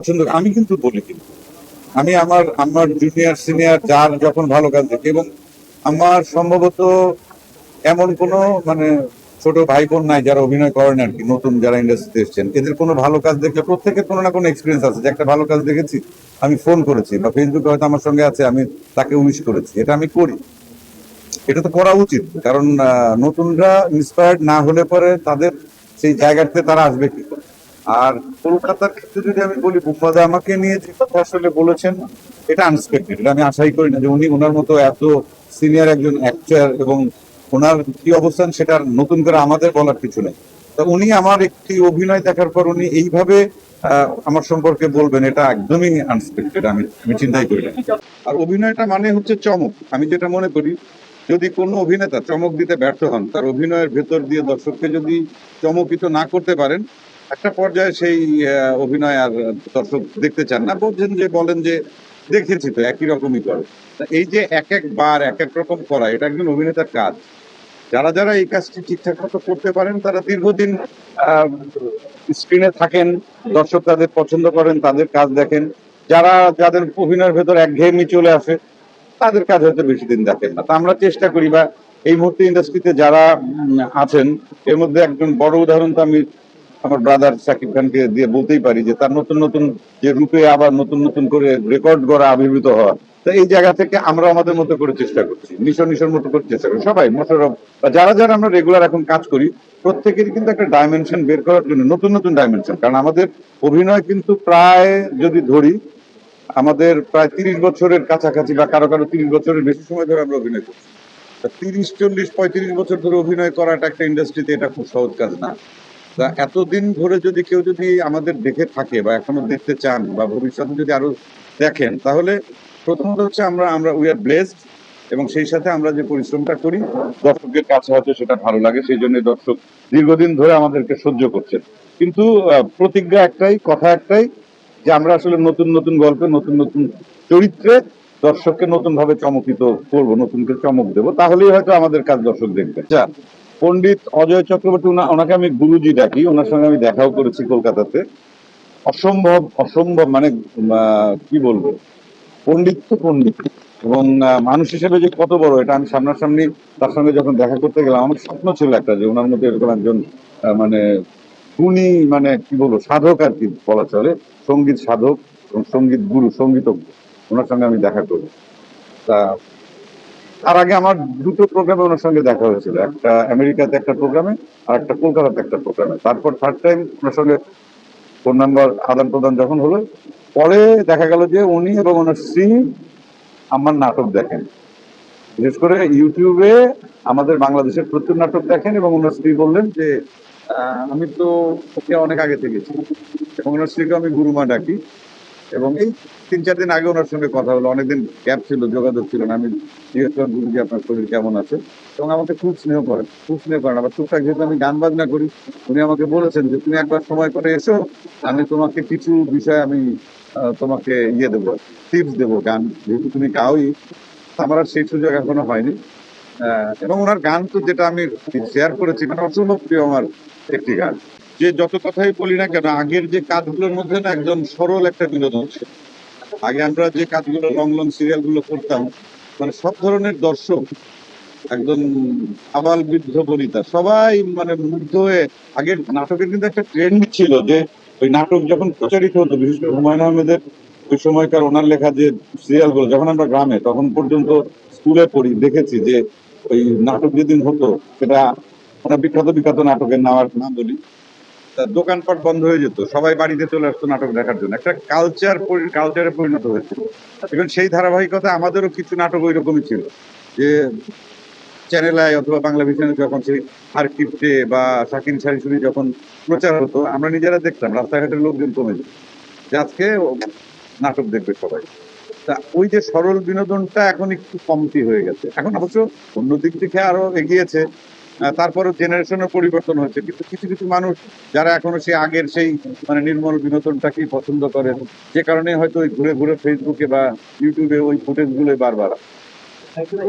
পছন্দ আমি কিন্তু বলি কিন্তু। আমি আমার আমার জুনিয়র সিনিয়র যার যখন ভালো কাজ দেখি, এবং আমার সম্ভবত এমন কোনো মানে ছোট ভাই বোন নাই যারা অভিনয় করেন আর কি, নতুন যারা ইন্ডাস্ট্রিতে এসছেন। এদের কোনো ভালো কাজ দেখলে প্রত্যেকের কোনো না কোনো এক্সপিরিয়েন্স আছে। যে একটা ভালো কাজ দেখেছি, আমি ফোন করেছি বা ফেসবুকে হয়তো আমার সঙ্গে আছে, আমি তাকে উইশ করেছি। এটা আমি করি। এটা তো করা উচিত, কারণ নতুনরা ইন্সপায়ার্ড না হলে পরে তাদের সেই জায়গাতে তারা আসবে কি? আর কলকাতার ক্ষেত্রে যদি আমি বলি বুম্বাদা আমাকে নিয়ে যে কথা আসলে বলেছেন, এটা আনএক্সপেক্টেড আমি আশাই করি না যে উনি ওনার মতো এত সিনিয়র একজন অ্যাক্টর এবং ওনার কি অবস্থান সেটা নতুন করে আমাদের বলার কিছু নেই। তো উনি আমার একটি অভিনয় দেখার পর উনি এইভাবে আমার সম্পর্কে বলবেন, এটা একদমই আনএক্সপেক্টেড আমি আমি চিন্তাই করি না। আর অভিনয়টা মানে হচ্ছে চমক। আমি যেটা মনে করি, যদি কোনো অভিনেতা চমক দিতে ব্যর্থ হন, তার অভিনয়ের ভেতর দিয়ে দর্শককে যদি চমকিত না করতে পারেন একটা পর্যায়ে সেই অভিনয় আর দর্শক দেখতে চান না। বলছেন যে, বলেন যে, দেখেছি তো, একই রকমই করে। এই যে এক এক বার, এক এক রকম করা, এটা একজন অভিনেতার কাজ। যারা যারা এই কাজটি ঠিকঠাক মতো করতে পারেন, তারা দীর্ঘদিন স্ক্রিনে থাকেন, দর্শক তাদের পছন্দ করেন, তাদের কাজ দেখেন। যারা যাদের অভিনয়ের ভেতর একঘেয়েমি চলে আসে, তাদের কাজ হয়তো বেশি দিন দেখেন না। তা আমরা চেষ্টা করি বা এই মুহূর্তে ইন্ডাস্ট্রিতে যারা আছেন, এর মধ্যে একজন বড় উদাহরণ তো আমি আমার ব্রাদার সাকিব খানকে দিয়ে বলতেই পারি যে তার নতুন নতুন যে রূপে আবার নতুন নতুন করে রেকর্ড করা আবির্ভূত হওয়া। তো এই জায়গা থেকে আমরা আমাদের মতো করে চেষ্টা করছি। মিশন নিশোর মতো করে চেষ্টা করি। সবাই মোশারফ যারা যারা আমরা রেগুলার এখন কাজ করি, প্রত্যেকেরই কিন্তু একটা ডাইমেনশন বের করার জন্য নতুন নতুন ডাইমেনশন কারণ আমাদের অভিনয় কিন্তু প্রায় যদি ধরি, আমাদের প্রায় তিরিশ বছরের কাছাকাছি বা কারও কারও তিরিশ বছরের বেশি সময় ধরে আমরা অভিনয় করছি। তিরিশ, চল্লিশ, পঁয়ত্রিশ বছর ধরে অভিনয় করাটা একটা ইন্ডাস্ট্রিতে এটা খুব সহজ কাজ না। তা এতদিন ধরে যদি কেউ যদি আমাদের দেখে থাকে বা এখনও দেখতে চান বা ভবিষ্যতে যদি আরও দেখেন, তাহলে প্রথমত হচ্ছে আমরা আমরা উই আর ব্লেসড এবং সেই সাথে আমরা যে পরিশ্রমটা করি দর্শকের কাছে হয়তো সেটা ভালো লাগে, সেই জন্য দর্শক দীর্ঘদিন ধরে আমাদেরকে সহ্য করছেন। কিন্তু প্রতিজ্ঞা একটাই, কথা একটাই যে আমরা আসলে নতুন নতুন গল্পে, নতুন নতুন চরিত্রে দর্শককে নতুন ভাবে চমকিত করব নতুন করে চমক দেবো, তাহলেই হয়তো আমাদের কাজ দর্শক দেখবে আচ্ছা পণ্ডিত অজয় চক্রবর্তী ওনাকে আমি গুরুজি ডাকি, ওনার সঙ্গে আমি দেখাও করেছি কলকাতাতে। অসম্ভব অসম্ভব মানে কি বলব? পণ্ডিত তো পণ্ডিত। এবং মানুষ হিসেবে যে কত বড়, এটা আমি সামনাসামনি তার সঙ্গে যখন দেখা করতে গেলাম, আমার স্বপ্ন ছিল একটা যে ওনার মধ্যে এরকম একজন মানে গুণী মানে কি বলব, সাধক আর কি বলা চলে, সংগীত সাধক এবং সংগীত গুরু, সঙ্গীতজ্ঞ। ওনার সঙ্গে আমি দেখা করি। তা তার আগে আমার দুটো প্রোগ্রামে ওনার সঙ্গে দেখা হয়েছিল। একটা আমেরিকাতে একটা প্রোগ্রামে আর একটা কলকাতাতে একটা প্রোগ্রামে তারপর থার্ড টাইম ওনার সঙ্গে ফোন নাম্বার আদান প্রদান যখন হলো, পরে দেখা গেল যে উনি এবং ওনার স্ত্রী আমার নাটক দেখেন। বিশেষ করে ইউটিউবে আমাদের বাংলাদেশের প্রচুর নাটক দেখেন এবং ওনার স্ত্রী বললেন যে আমি তো ওকে অনেক আগে থেকেছি এবং ওনার স্ত্রীকে আমি গুরুমা ডাকি। এবং এই তিন, চার দিন আগে ওনার সঙ্গে কথা হলো, অনেকদিন গ্যাপ ছিল, যোগাযোগ ছিল না। আমি জিজ্ঞেস করলাম, গুরুজি, আপনার শরীর কেমন আছে? এবং আমাকে খুব স্নেহ করেন, খুব স্নেহ করেন। আবার টুকটাক যেহেতু আমি গান বাজনা করি, উনি আমাকে বলেছেন যে, তুমি একবার সময় করে এসো, আমি তোমাকে কিছু বিষয় আমি তোমাকে ইয়ে দেবো টিপস দেবো গান। যেহেতু তুমি গাওই, আমার আর সেই সুযোগ এখনও হয়নি। এবং ওনার গান তো যেটা আমি শেয়ার করেছি মানে অসম্ভব প্রিয় আমার একটি গান। যে যত কথাই বলি না কেন, আগের যে কাজগুলোর মধ্যে না একজন সরল একটা বিনোদন ছিল। আগে আমরা যে কাজগুলো লং লং সিরিয়ালগুলো করতাম মানে সব ধরনের দর্শক, একদম আবাল বৃদ্ধ বনিতা, সবাই মানে মুগ্ধ হয়ে, আগের নাটকের কিন্তু একটা ট্রেন্ড ছিল যে ওই নাটক যখন প্রচারিত হতো, বিশেষ করে হুমায়ুন আহমেদের ওই সময়কার ওনার লেখা যে সিরিয়ালগুলো যখন আমরা গ্রামে, তখন পর্যন্ত স্কুলে পড়ি, দেখেছি যে ওই নাটক যেদিন হতো, সেটা বিখ্যাত বিখ্যাত নাটকের নাম আর নাম বলি। দোকানপাট বন্ধ হয়ে যেত। সবাই বাড়িতে চলে আসতো নাটক দেখার জন্য। একটা কালচার কালচারে পরিণত হয়েছিল এবং সেই ধারাবাহিকতা আমাদেরও কিছু নাটক ওই রকমই ছিল। যে চ্যানেল আই অথবা বাংলা ভিশনে যখন সেই আর্কিপ্টে বা শাকিন সারিসুরি যখন প্রচার হতো, আমরা নিজেরা দেখতাম রাস্তাঘাটের লোকজন কমে যেত। যে আজকে নাটক দেখবে সবাই। তা ওই যে সরল বিনোদনটা এখন একটু কমতি হয়ে গেছে। এখন অবশ্য অন্য দিক থেকে আরও এগিয়েছে। তারপরেও জেনারেশনের পরিবর্তন হচ্ছে কিন্তু কিছু কিছু মানুষ যারা এখনও সেই আগের সেই মানে নির্মল বিনোদনটাকেই পছন্দ করেন, যে কারণে হয়তো ওই ঘুরে ঘুরে ফেসবুকে বা ইউটিউবে ওই ফুটেজ গুলোই বারবার।